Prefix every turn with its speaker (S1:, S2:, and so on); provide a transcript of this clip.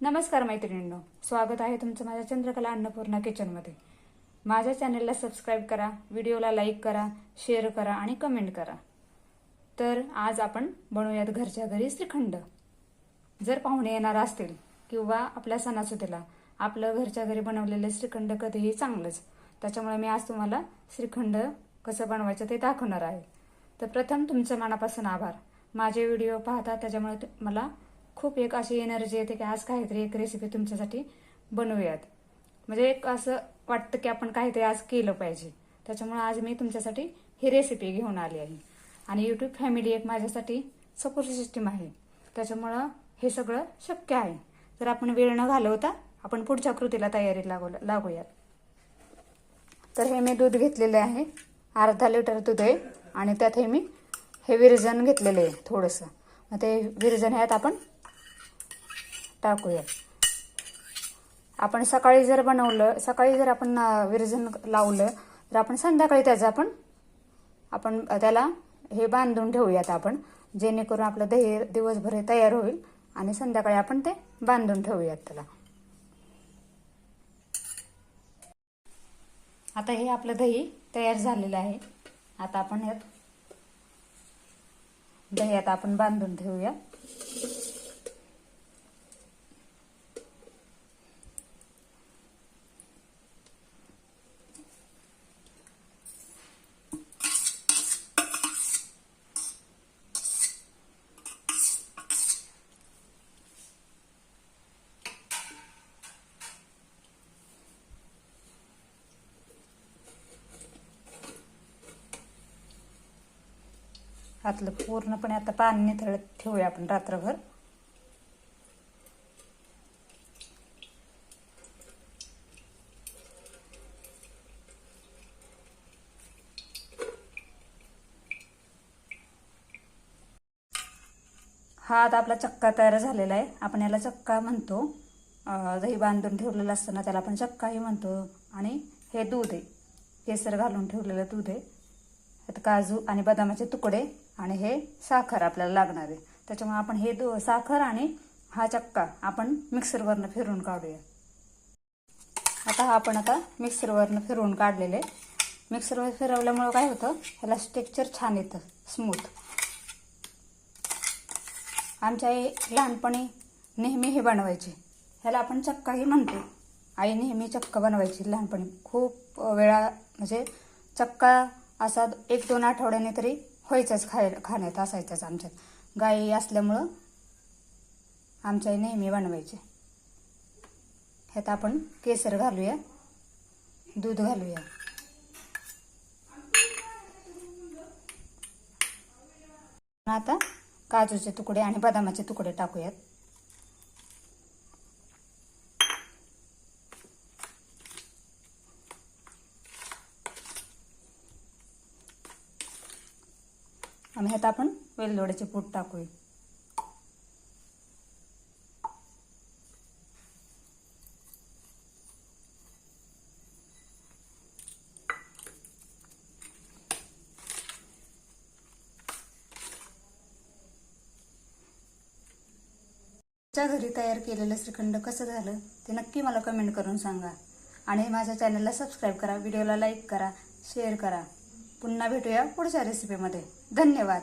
S1: नमस्कार मैत्रिणींनो स्वागत आहे तुमचं माझ्या चंद्रकला अन्नपूर्णा किचनमध्ये. माझ्या चॅनलला सबस्क्राईब करा व्हिडिओला लाईक करा शेअर करा आणि कमेंट करा. तर आज आपण बनवूयात घरच्या घरी श्रीखंड. जर पाहुणे येणार असतील किंवा आपल्या सणासुदीला आपलं घरच्या घरी बनवलेलं श्रीखंड कधीही चांगलंच त्याच्यामुळे मी आज तुम्हाला श्रीखंड कसं बनवायचं ते दाखवणार आहे. तर प्रथम तुमचं मनापासून आभार. माझे व्हिडिओ पाहता त्याच्यामुळे मला खूप एक अशी एनर्जी येते की आज काहीतरी एक रेसिपी तुमच्यासाठी बनवूयात. म्हणजे एक असं वाटतं की आपण काहीतरी आज केलं पाहिजे. त्याच्यामुळे आज मी तुमच्यासाठी ही रेसिपी घेऊन आली आहे. आणि यूट्यूब फॅमिली एक माझ्यासाठी सपोर्ट सिस्टीम आहे. त्याच्यामुळं हे सगळं शक्य आहे. जर आपण वेळ न घालवता आपण पुढच्या कृतीला तयारी लागू लागूयात. तर हे मी दूध घेतलेले आहे. अर्धा लिटर दूध आहे. आणि त्यात हे मी हे विरजन घेतलेले आहे थोडंसं. मग ते विरजन ह्यात आपण टाकूया. आपण सकाळी जर बनवलं सकाळी जर आपण विरजन लावलं तर आपण संध्याकाळी त्याचं आपण आपण त्याला हे बांधून ठेवूयात आपण जेणेकरून आपलं दही दिवसभर हे तयार होईल आणि संध्याकाळी आपण ते बांधून ठेवूयात त्याला. आता हे आपलं दही तयार झालेलं आहे. आता आपण यात दही आता आपण बांधून ठेवूया. आतलं पूर्णपणे आता पाणी निथळत ठेवूया आपण रात्रभर. हा आता आपला चक्का तयार झालेला आहे. आपण याला चक्का म्हणतो. दही बांधून ठेवलेलं असताना त्याला आपण चक्काही म्हणतो. आणि हे दूध आहे. केसर घालून ठेवलेलं दूध आहे. काजू आणि बदामाचे तुकडे आणि हे साखर आपल्याला लागणार आहे. त्याच्यामुळे आपण हे दो साखर आणि हा चक्का आपण मिक्सरवरनं फिरून काढूया. आता हा आपण आता मिक्सरवरनं फिरवून काढलेले. मिक्सरवर फिरवल्यामुळं काय होतं? ह्याला स्टेक्चर छान येतं स्मूथ. आमच्या आई लहानपणी नेहमी हे बनवायचे. ह्याला आपण चक्काही म्हणतो. आई नेहमी चक्का बनवायची लहानपणी. खूप वेळा म्हणजे चक्का असा एक दोन आठवड्याने तरी व्हायचंच खाय खाण्यात असायचंच आमच्यात. गाई असल्यामुळं आमच्या नेहमी बनवायचे. ह्यात आपण केसर घालूया दूध घालूया. आता काजूचे तुकडे आणि बदामाचे तुकडे टाकूयात. आणि ह्यात आपण वेलदोड्याचे पूट टाकूया. तुमच्या घरी तयार केलेलं श्रीखंड कसं झालं ते नक्की मला कमेंट करून सांगा. आणि माझ्या चॅनलला सबस्क्राईब करा व्हिडिओला लाईक करा शेअर करा. पुन्हा भेटूया पुढच्या रेसिपीमध्ये धन्यवाद.